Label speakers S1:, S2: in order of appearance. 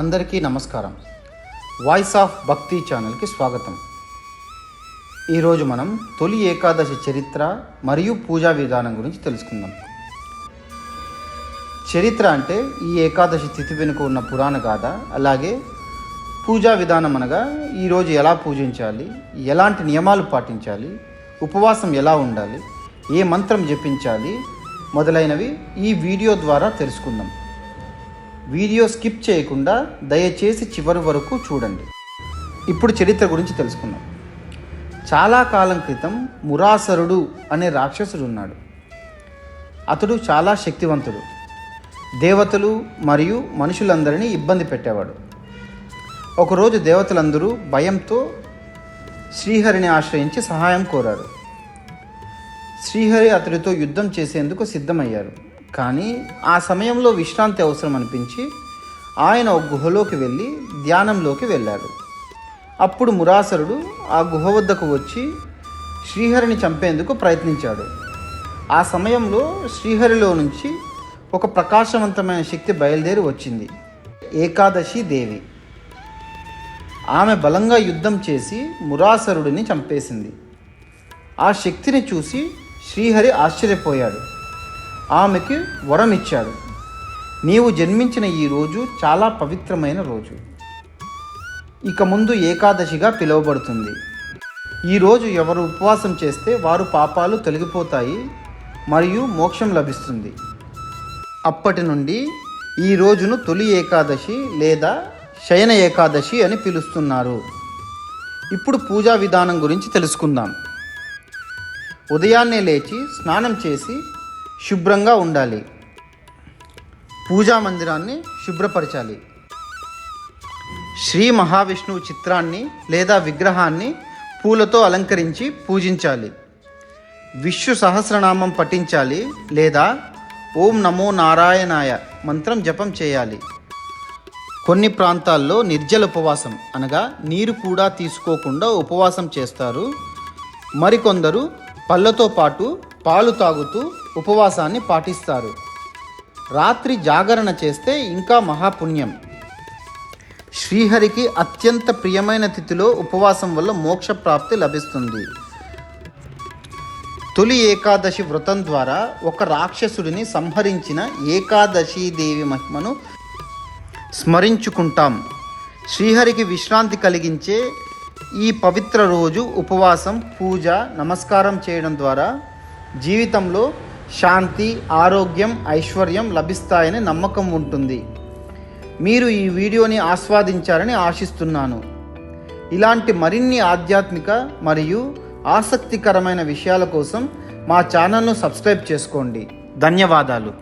S1: అందరికీ నమస్కారం. Voice of భక్తి ఛానల్కి స్వాగతం. ఈరోజు మనం తొలి ఏకాదశి చరిత్ర మరియు పూజా విధానం గురించి తెలుసుకుందాం. చరిత్ర అంటే ఈ ఏకాదశి తిథి వెనుక ఉన్న పురాణ గాథ అలాగే పూజా విధానం అనగా ఈరోజు ఎలా పూజించాలి ఎలాంటి నియమాలు పాటించాలి ఉపవాసం ఎలా ఉండాలి ఏ మంత్రం జపించాలి మొదలైనవి ఈ వీడియో ద్వారా తెలుసుకుందాం. వీడియో స్కిప్ చేయకుండా దయచేసి చివరి వరకు చూడండి. ఇప్పుడు చరిత్ర గురించి తెలుసుకుందాం. చాలా కాలం క్రితం మురాసరుడు అనే రాక్షసుడు ఉన్నాడు. అతడు చాలా శక్తివంతుడు. దేవతలు మరియు మనుషులందరినీ ఇబ్బంది పెట్టేవాడు. ఒకరోజు దేవతలందరూ భయంతో శ్రీహరిని ఆశ్రయించి సహాయం కోరారు. శ్రీహరి అతడితో యుద్ధం చేసేందుకు సిద్ధమయ్యారు. కానీ ఆ సమయంలో విశ్రాంతి అవసరం అనిపించి ఆయన ఒక గుహలోకి వెళ్ళి ధ్యానంలోకి వెళ్ళారు అప్పుడు మురాసరుడు ఆ గుహ వద్దకు వచ్చి శ్రీహరిని చంపేందుకు ప్రయత్నించాడు. ఆ సమయంలో శ్రీహరిలో నుంచి ఒక ప్రకాశవంతమైన శక్తి బయలుదేరి వచ్చింది. ఏకాదశి దేవి. ఆమె బలంగా యుద్ధం చేసి మురాసరుడిని చంపేసింది. ఆ శక్తిని చూసి శ్రీహరి ఆశ్చర్యపోయాడు. ఆమెకి వరం ఇచ్చాడు నీవు జన్మించిన ఈ రోజు చాలా పవిత్రమైన రోజు. ఇక ముందు ఏకాదశిగా పిలువబడుతుంది. ఈరోజు ఎవరు ఉపవాసం చేస్తే వారు పాపాలు తొలగిపోతాయి మరియు మోక్షం లభిస్తుంది. అప్పటి నుండి ఈ రోజును తొలి ఏకాదశి లేదా శయన ఏకాదశి అని పిలుస్తున్నారు. ఇప్పుడు పూజా విధానం గురించి తెలుసుకుందాం. ఉదయాన్నే లేచి స్నానం చేసి శుభ్రంగా ఉండాలి. పూజా మందిరాన్ని శుభ్రపరచాలి. శ్రీ మహావిష్ణువు చిత్రాన్ని లేదా విగ్రహాన్ని పూలతో అలంకరించి పూజించాలి. విష్ణు సహస్రనామం పఠించాలి లేదా ఓం నమో నారాయణాయ మంత్రం జపం చేయాలి. కొన్ని ప్రాంతాల్లో నిర్జల ఉపవాసం అనగా నీరు కూడా తీసుకోకుండా ఉపవాసం చేస్తారు. మరికొందరు పళ్ళతో పాటు పాలు తాగుతూ ఉపవాసాన్ని పాటిస్తారు. రాత్రి జాగరణ చేస్తే ఇంకా మహాపుణ్యం. శ్రీహరికి అత్యంత ప్రియమైన తిథిలో ఉపవాసం వల్ల మోక్ష ప్రాప్తి లభిస్తుంది. తొలి ఏకాదశి వ్రతం ద్వారా ఒక రాక్షసుడిని సంహరించిన ఏకాదశి దేవి మహిమను స్మరించుకుంటాం. శ్రీహరికి విశ్రాంతి కలిగించే ఈ పవిత్ర రోజు ఉపవాసం పూజ నమస్కారం చేయడం ద్వారా జీవితంలో శాంతి ఆరోగ్యం ఐశ్వర్యం లభిస్తాయని నమ్మకం ఉంటుంది. మీరు ఈ వీడియోని ఆస్వాదించారని ఆశిస్తున్నాను. ఇలాంటి మరిన్ని ఆధ్యాత్మిక మరియు ఆసక్తికరమైన విషయాల కోసం మా ఛానల్ను సబ్స్క్రైబ్ చేసుకోండి. ధన్యవాదాలు.